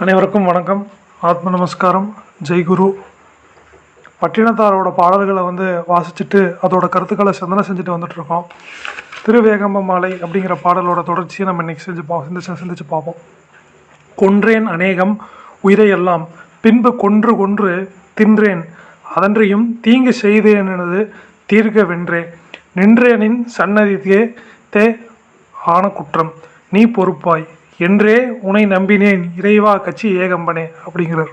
அனைவருக்கும் வணக்கம். ஆத்ம நமஸ்காரம். ஜெய்குரு பட்டினத்தாரோட பாடல்களை வந்து வாசிச்சுட்டு அதோட கருத்துக்களை சிந்தனை செஞ்சுட்டு வந்துட்டுருக்கோம். திருவேகம்ப மாலை அப்படிங்கிற பாடலோட தொடர்ச்சியை நம்ம இன்னைக்கு செஞ்சு பா சிந்திச்சு சிந்திச்சு பார்ப்போம். கொன்றேன் அநேகம் உயிரையெல்லாம் பின்பு கொன்று கொன்று தின்றேன். அதன்றையும் தீங்கு செய்தேன் எனது தீர்க்க வென்றே. நின்றேனின் சன்னதியே தே ஆன குற்றம். நீ பொறுப்பாய். என்றே உனை நம்பினேன் இறைவா கட்சி ஏகம்பனே அப்படிங்கிறார்.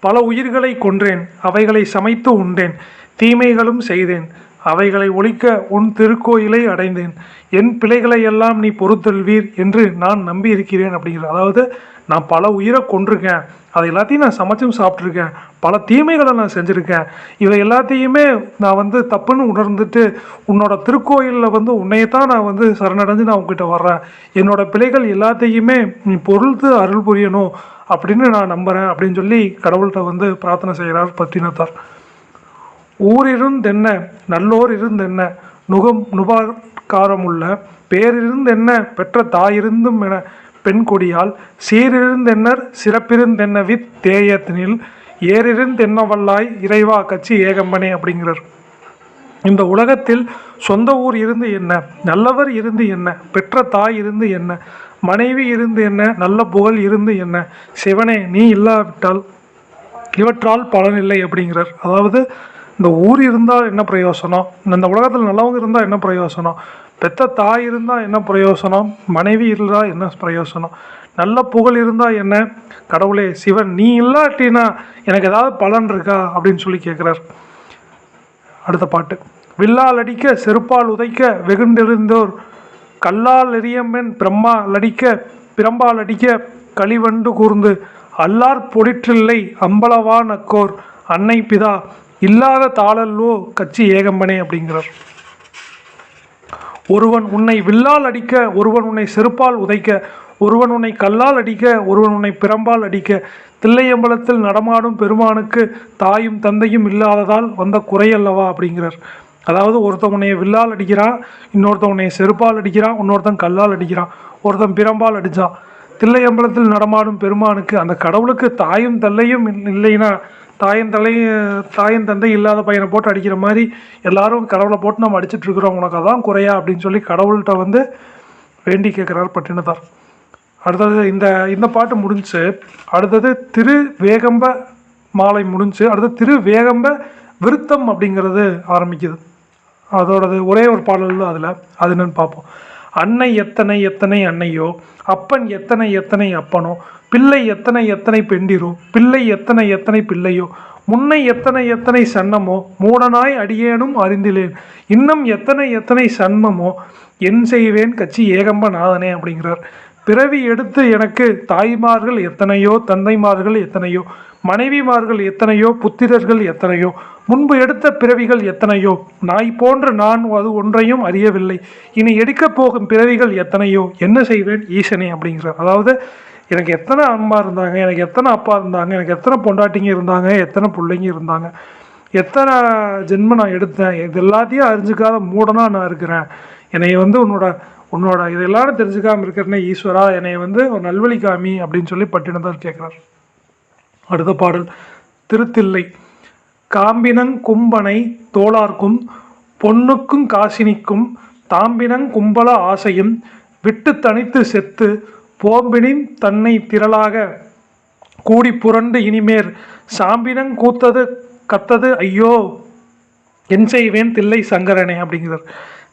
பல உயிர்களை கொன்றேன் அவைகளை சமைத்து உண்டேன் தீமைகளும் செய்தேன் அவைகளை ஒழிக்க உன் திருக்கோயிலை அடைந்தேன் என் பிழைகளை எல்லாம் நீ பொறுத்தல்வீர் என்று நான் நம்பி இருக்கிறேன் அப்படிங்கிற அதாவது நான் பல உயிரை கொண்டிருக்கேன் அதை எல்லாத்தையும் நான் சமைச்சும் சாப்பிட்ருக்கேன் பல தீமைகளை நான் செஞ்சுருக்கேன். இவை எல்லாத்தையுமே நான் வந்து தப்புன்னு உணர்ந்துட்டு உன்னோட திருக்கோயிலில் வந்து உன்னையத்தான் நான் வந்து சரணடைஞ்சு நான் உங்ககிட்ட வர்றேன். என்னோட பிழைகள் எல்லாத்தையுமே நீ பொருள்த்து அருள் புரியணும் அப்படின்னு நான் நம்புகிறேன் அப்படின்னு சொல்லி கடவுள்கிட்ட வந்து பிரார்த்தனை செய்கிறார் பத்தினத்தார் ஊரிருந்தென்ன நல்லோர் இருந்தென்ன நுகம் நுபாக்காரமுள்ள பேரிருந்தென்ன பெற்ற தாயிருந்தும் என பெண் கொடியால் சீரிருந்தென்னர் சிறப்பிருந்தென்ன வித் தேயத்தினில் ஏறிருந்தென்னவல்லாய் இறைவா கட்சி ஏகம்பனே அப்படிங்கிறார். இந்த உலகத்தில் சொந்த ஊர் இருந்து என்ன நல்லவர் இருந்து என்ன பெற்ற தாய் இருந்து என்ன மனைவி இருந்து என்ன நல்ல புகழ் இருந்து என்ன சிவனே நீ இல்லாவிட்டால் இவற்றால் பலனில்லை அப்படிங்கிறார். அதாவது இந்த ஊர் இருந்தால் என்ன பிரயோசனம்? இந்த உலகத்தில் நல்லவங்க இருந்தால் என்ன பிரயோசனம்? பெத்த தாய் இருந்தால் என்ன பிரயோசனம்? மனைவி இருந்தால் என்ன பிரயோசனம்? நல்ல புகழ் இருந்தால் என்ன? கடவுளே சிவன் நீ இல்லாட்டினா எனக்கு ஏதாவது பலன் இருக்கா? அப்படின்னு சொல்லி கேட்குறார் அடுத்த பாட்டு. வில்லால் அடிக்க செருப்பால் உதைக்க வெகுண்டெழுந்தோர் கல்லால் எரியமென் பிரம்மால் அடிக்க பிரம்பால் அடிக்க களிவண்டு கூர்ந்து அல்லார் பொடிற்றில்லை அம்பலவா நக்கோர் அன்னை பிதா இல்லாத தாளல்லோ கட்சி ஏகம்பனே அப்படிங்கிறார். ஒருவன் உன்னை வில்லால் அடிக்க ஒருவன் உன்னை செருப்பால் உதைக்க ஒருவன் உன்னை கல்லால் அடிக்க ஒருவன் உன்னை பிரம்பால் அடிக்க. தில்லையம்பலத்தில் நடமாடும் பெருமானுக்கு தாயும் தந்தையும் இல்லாததால் வந்த குறையல்லவா அப்படிங்கிறார். அதாவது ஒருத்தன் உன்னைய வில்லால் அடிக்கிறான் இன்னொருத்தன் உன்னைய செருப்பால் அடிக்கிறான் இன்னொருத்தன் கல்லால் அடிக்கிறான். ஒருத்தன் பிறம்பால் அடித்தான் தில்லையம்பலத்தில் நடமாடும் பெருமானுக்கு அந்த கடவுளுக்கு தாயும் தல்லையும் இல்லைன்னா தாயும் தலையும் தாயும் தந்தை இல்லாத பையனை போட்டு அடிக்கிற மாதிரி எல்லாரும் கடவுளை போட்டு நம்ம அடிச்சிட்டு இருக்கிறோம். உனக்கு அதான் குறையா அப்படின்னு சொல்லி கடவுள்கிட்ட வந்து வேண்டி கேட்குறார் பட்டினத்தார். அடுத்தது இந்த இந்த பாட்டு முடிஞ்சு அடுத்தது திரு வேகம்ப மாலை முடிஞ்சு அடுத்தது திரு வேகம்ப விருத்தம் அப்படிங்கிறது ஆரம்பிக்குது. அதோடது ஒரே ஒரு பாடல் தான் அதில். அது என்னன்னு பார்ப்போம். அன்னை எத்தனை எத்தனை அன்னையோ அப்பன் எத்தனை எத்தனை அப்பனோ பிள்ளை எத்தனை எத்தனை பெண்டிரோ பிள்ளை எத்தனை எத்தனை பிள்ளையோ முன்னை எத்தனை எத்தனை சன்னமோ மூடனாய் அடியேனும் அறிந்திலேன். இன்னும் எத்தனை எத்தனை சன்மமோ என் செய்வேன் கட்சி ஏகம்ப நாதனே அப்படிங்கிறார். பிறவி எடுத்து எனக்கு தாய்மார்கள் எத்தனையோ தந்தைமார்கள் எத்தனையோ மனைவிமார்கள் எத்தனையோ புத்திரர்கள் எத்தனையோ முன்பு எடுத்த பிறவிகள் எத்தனையோ நாய் போன்ற நான் அது ஒன்றையும் அறியவில்லை. இனி எடுக்கப் போகும் பிறவிகள் எத்தனையோ என்ன செய்வேன் ஈசனே அப்படிங்கிறார். அதாவது எனக்கு எத்தனை அம்மா இருந்தாங்க எனக்கு எத்தனை அப்பா இருந்தாங்க எனக்கு எத்தனை பொண்டாட்டிங்க இருந்தாங்க எத்தனை பிள்ளைங்க இருந்தாங்க எத்தனை ஜென்மம் நான் எடுத்தேன் இது எல்லாத்தையும் அறிஞ்சுக்காத மூடனாக நான் இருக்கிறேன். என்னை வந்து உன்னோட உன்னோட இதெல்லாம் தெரிஞ்சுக்காமல் இருக்கிறனே ஈஸ்வரா என்னை வந்து ஒரு நல்வழி காமி அப்படின்னு சொல்லி பட்டினத்தார் கேட்குறார். அடுத்த பாடல் திருத்தில்லை காம்பினங் கும்பனை தோளார்க்கும் பொன்னுக்கும் காசினிக்கும் தாம்பினங் கும்பல ஆசையும் விட்டு தனித்து செத்து போம்பினின் தன்னை திரளாக கூடி புரண்டு இனிமேர் சாம்பினங் கூத்தது கத்தது ஐயோ என் செய்வேன் தில்லை சங்கரனே அப்படிங்கிறார்.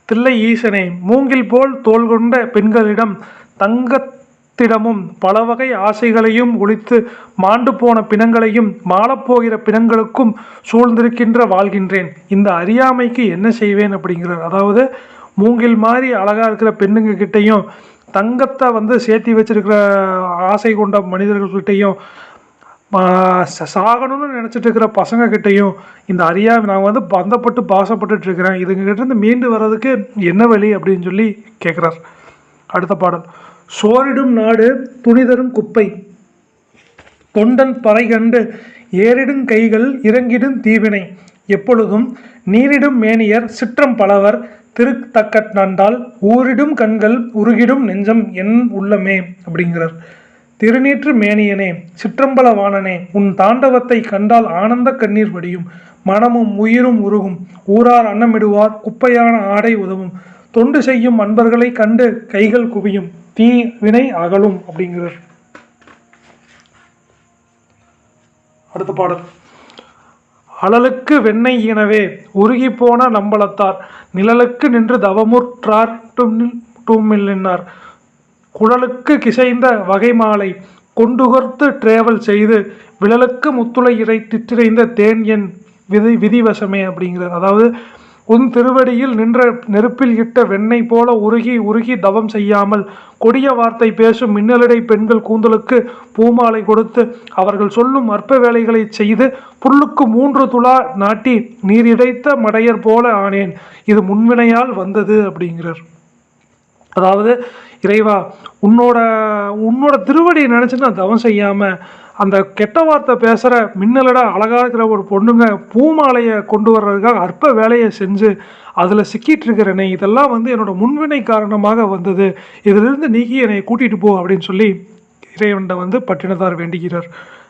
தில்லை ஈசனை மூங்கில் போல் தோல் கொண்ட பெண்களிடம் தங்கத்திடமும் பல வகை ஆசைகளையும் ஒழித்து மாண்டு போன பிணங்களையும் மாளப்போகிற பிணங்களுக்கும் சூழ்ந்திருக்கின்ற வாழ்கின்றேன். இந்த அறியாமைக்கு என்ன செய்வேன் அப்படிங்கிறார். அதாவது மூங்கில் மாதிரி அழகாக இருக்கிற பெண்ணுங்க கிட்டேயும் தங்கத்தை வந்து சேர்த்தி வச்சிருக்கிற ஆசை கொண்ட மனிதர்கள்கிட்டையும் சாகணும்னு நினச்சிட்டு இருக்கிற பசங்க கிட்டேயும் இந்த அறியா நான் வந்து பந்தப்பட்டு பாசப்பட்டுட்டு இருக்கிறேன். இதுங்கிட்டேருந்து மீண்டு வர்றதுக்கு என்ன வழி அப்படின்னு சொல்லி கேட்குறார் அடுத்த பாடல். சோரிடும் நாடு துணிதரும் குப்பை. தொண்டன் பறை கண்டு ஏறிடும் கைகள் இறங்கிடும் தீவினை. எப்பொழுதும் நீரிடும் மேனியர் சிற்றம் பலவர் திருத்தக்கட் நண்டால் ஊரிடும் கண்கள் உருகிடும் நெஞ்சம் என் உள்ளமே அப்படிங்கிறார். திருநீற்று மேனியனே சிற்றம்பலவாணனே உன் தாண்டவத்தை கண்டால் ஆனந்த கண்ணீர் வடியும். மனமும் உயிரும் உருகும். ஊரார் அன்னமிடுவார் குப்பையான ஆடை உதவும். தொண்டு செய்யும் அன்பர்களை கண்டு கைகள் குவியும். தீ வினை அகலும் அப்படிங்கிறார். அடுத்த பாடல். அழலுக்கு வெண்ணெய் ஈனவே உருகி போன நம்பளத்தார் நிழலுக்கு நின்று தவமுற்றார் டூமில்லினார் குழலுக்கு கிசைந்த வகை மாலை கொண்டுகொர்த்து டிராவல் செய்து விழலுக்கு முத்துளை இறை திற்றிறைந்த தேன் என் விதி விதிவசமே அப்படிங்கிறார். அதாவது உன் திருவடியில் நின்ற நெருப்பில் இட்ட வெண்ணெய் போல உருகி உருகி தவம் செய்யாமல் கொடிய வார்த்தை பேசும் மின்னலடை பெண்கள் கூந்தலுக்கு பூமாலை கொடுத்து அவர்கள் சொல்லும் அற்ப வேலைகளை செய்து புல்லுக்கு மூன்று துளா நாட்டி நீர் இடைத்த மடையர் போல ஆனேன். இது முன்வினையால் வந்தது அப்படிங்கிறார். அதாவது இறைவா உன்னோட உன்னோட திருவடியை நினச்சி நான் தவம் செய்யாமல் அந்த கெட்ட வார்த்தை பேசுகிற மின்னலட அழகாக இருக்கிற ஒரு பொண்ணுங்க பூமாலையை கொண்டு வர்றதுக்காக அற்ப வேலையை செஞ்சு அதில் சிக்கிட்டு இருக்கிறேனே இதெல்லாம் வந்து என்னோட முன்வினை காரணமாக வந்தது. இதிலிருந்து நீக்கி என்னை கூட்டிகிட்டு போ அப்படின்னு சொல்லி இறைவன்ட வந்து பட்டினத்தார் வேண்டுகிறார்.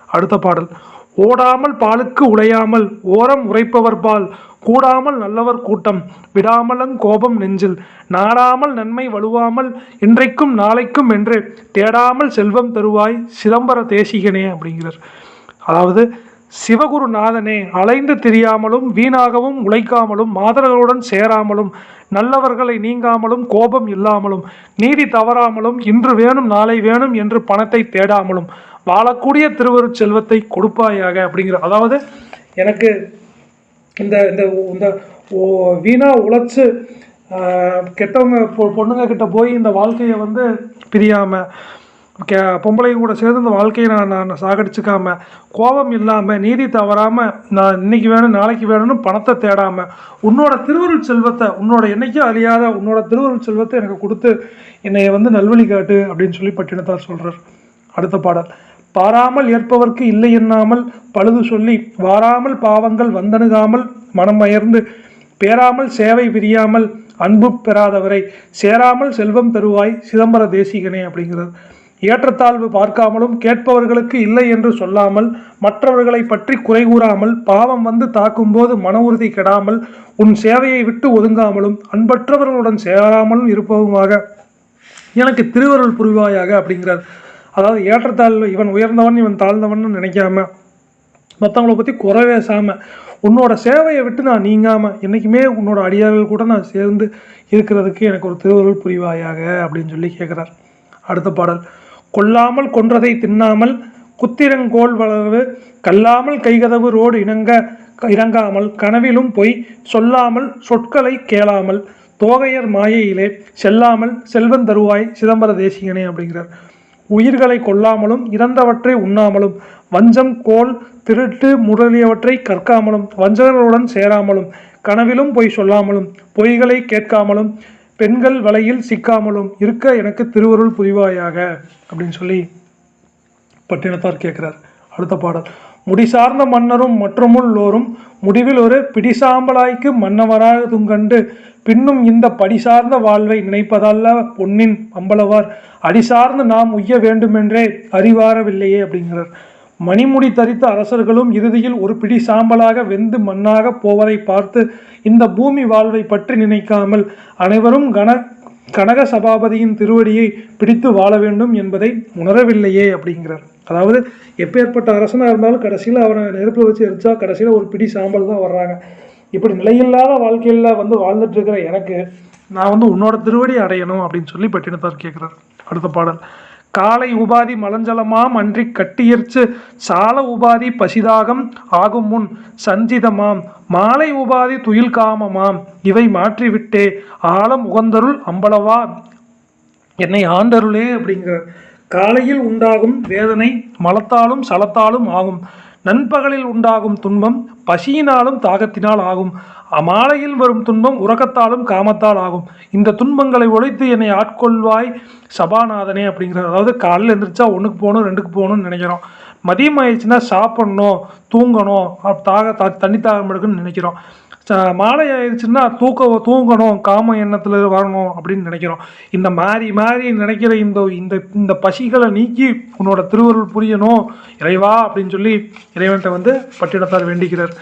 அடுத்த பாடல். ஓடாமல் பாலுக்கு உழையாமல் ஓரம் உரைப்பவர் பால் கூடாமல் நல்லவர் கூட்டம் விடாமலங் கோபம் நெஞ்சில் நாடாமல் நன்மை வலுவாமல் இன்றைக்கும் நாளைக்கும் என்று தேடாமல் செல்வம் தருவாய் சிதம்பர தேசிகனே அப்படிங்கிறார். அதாவது சிவகுருநாதனே அலைந்து திரியாமலும் வீணாகவும் உழைக்காமலும் மாதர்களுடன் சேராமலும் நல்லவர்களை நீங்காமலும் கோபம் இல்லாமலும் நீதி தவறாமலும் இன்று வேணும் நாளை வேணும் என்று பணத்தை தேடாமலும் வாழக்கூடிய திருவருட் செல்வத்தை கொடுப்பாயாக அப்படிங்கிற அதாவது எனக்கு இந்த இந்த இந்த ஓ- வீணா உழைச்சு கெட்டவங்க பொ பொண்ணுங்க கிட்ட போய் இந்த வாழ்க்கையை வந்து பிரியாமல் கே பொம்பளைங்க கூட சேர்ந்து இந்த வாழ்க்கையை நான் நான் சாகடிச்சுக்காமல் கோபம் இல்லாமல் நீதி தவறாமல் நான் இன்றைக்கி வேணும் நாளைக்கு வேணும்னு பணத்தை தேடாமல் உன்னோட திருவருள் செல்வத்தை உன்னோட என்றைக்கும் அறியாத உன்னோட திருவருள் செல்வத்தை எனக்கு கொடுத்து என்னை வந்து நல்வழி காட்டு அப்படின்னு சொல்லி பட்டினத்தார் சொல்கிறார் அடுத்த பாடல். பாராமல் ஏற்பவர்க்கு இல்லை எண்ணாமல் பழுது சொல்லி வாராமல் பாவங்கள் வந்தணுகாமல் மனம் அயர்ந்து பேராமல் சேவை பிரியாமல் அன்பு பெறாதவரை சேராமல் செல்வம் தருவாய் சிதம்பர தேசிகனே அப்படிங்கிறது ஏற்றத்தாழ்வு பார்க்காமலும் கேட்பவர்களுக்கு இல்லை என்று சொல்லாமல் மற்றவர்களை பற்றி குறை கூறாமல் பாவம் வந்து தாக்கும்போது மன உறுதி கெடாமல் உன் சேவையை விட்டு ஒதுங்காமலும் அன்பற்றவர்களுடன் சேராமலும் இருப்பதுமாக எனக்கு திருவருள் புரிவாயாக அப்படிங்கிறார். அதாவது ஏற்றத்தாழ்வு இவன் உயர்ந்தவன் இவன் தாழ்ந்தவன் நினைக்காம மற்றவங்கள பற்றி குறை பேசாமல் உன்னோட சேவையை விட்டு நான் நீங்காமல் என்றைக்குமே உன்னோட அடியார்கள் கூட நான் சேர்ந்து இருக்கிறதுக்கு எனக்கு ஒரு திருவருள் புரிவாயாக அப்படின்னு சொல்லி கேட்குறார் அடுத்த பாடல். கொல்லாமல் கொன்றதை தின்னாமல் குத்திரங்கோல் வளர்வு கல்லாமல் கைகதவு ரோடு இணங்க இறங்காமல் கனவிலும் பொய் சொல்லாமல் சொற்களை கேளாமல் தோகையர் மாயையிலே செல்லாமல் செல்வன் தருவாய் சிதம்பர தேசிகனே அப்படிங்கிறார். உயிர்களை கொல்லாமலும் இறந்தவற்றை உண்ணாமலும் வஞ்சம் கோல் திருட்டு முதலியவற்றை கற்காமலும் வஞ்சகர்களுடன் சேராமலும் கனவிலும் பொய் சொல்லாமலும் பொய்களை கேட்காமலும் பெண்கள் வலையில் சிக்காமலும் இருக்க எனக்கு திருவருள் புரிவாயாக அப்படின்னு சொல்லி பட்டினத்தார் கேட்கிறார். அடுத்த பாடல். முடிசார்ந்த மன்னரும் மற்றுமுள்ளோரும் முடிவில் ஒரு பிடிசாம்பலாய்க்கு மன்னவராக துங்கண்டு பின்னும் இந்த படிசார்ந்த வாழ்வை நினைப்பதல்ல பொன்னின் அம்பலவார். அடிசார்ந்து நாம் உய்ய வேண்டுமென்றே அறிவாரவில்லையே அப்படிங்கிறார். மணிமுடி தரித்த அரசர்களும் இறுதியில் ஒரு பிடி சாம்பலாக வெந்து மண்ணாக போவதை பார்த்து இந்த பூமி வாழ்வை பற்றி நினைக்காமல் அனைவரும் கன கனக சபாபதியின் திருவடியை பிடித்து வாழ வேண்டும் என்பதை உணரவில்லையே அப்படிங்கிறார். அதாவது எப்பேற்பட்ட அரசனாக இருந்தாலும் கடைசியில் அவனை நெருப்பில் வச்சு எரிச்சா கடைசியில் ஒரு பிடி சாம்பல் தான் வர்றாங்க. இப்படி நிலையில்லாத வாழ்க்கையில் வந்து வாழ்ந்துட்டு இருக்கிற எனக்கு நான் வந்து உன்னோட திருவடி அடையணும் அப்படின்னு சொல்லி பட்டினத்தார் கேட்குறார் அடுத்த பாடல். காலை உபாதி மலஞ்சலமாம் அன்றி கட்டியர்ச்சு சால உபாதி பசிதாகம் ஆகும் முன் சஞ்சிதமாம். மாலை உபாதி துயில் காமமாம். இவை மாற்றிவிட்டே ஆழம் உகந்தருள் அம்பளவா என்னை ஆண்டருளே அப்படிங்கிறார் காலையில் உண்டாகும் வேதனை மலத்தாலும் சலத்தாலும் ஆகும். நண்பகலில் உண்டாகும் துன்பம் பசியினாலும் தாகத்தினால் ஆகும். அமாலையில் வரும் துன்பம் உறக்கத்தாலும் காமத்தால் ஆகும். இந்த துன்பங்களை ஒழித்து என்னை ஆட்கொள்வாய் சபாநாதனே அப்படிங்கிறார். அதாவது காலையில் எழுந்திரிச்சா ஒன்றுக்கு போகணும் ரெண்டுக்கு போகணும்னு நினைக்கிறோம். மதியம் ஆயிடுச்சுன்னா சாப்பிட்ணும் தூங்கணும் தாக தா தண்ணி தாகம் எடுக்குன்னு நினைக்கிறோம். மாலை ஆயிடுச்சுன்னா தூக்க தூங்கணும் காம எண்ணத்தில் வரணும் அப்படின்னு நினைக்கிறோம். இந்த மாறி மாறி நினைக்கிற இந்த இந்த இந்த பசிகளை நீக்கி உன்னோட திருவருள் புரியணும். இறைவா அப்படின்னு சொல்லி இறைவன்கிட்ட வந்து பட்டிடத்தார் வேண்டிக்கிறார்.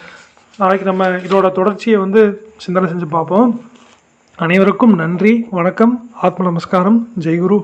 நாளைக்கு நம்ம இதோட தொடர்ச்சியை வந்து சிந்தனை செஞ்சு பார்ப்போம். அனைவருக்கும் நன்றி வணக்கம் ஆத்ம நமஸ்காரம். ஜெய்குரு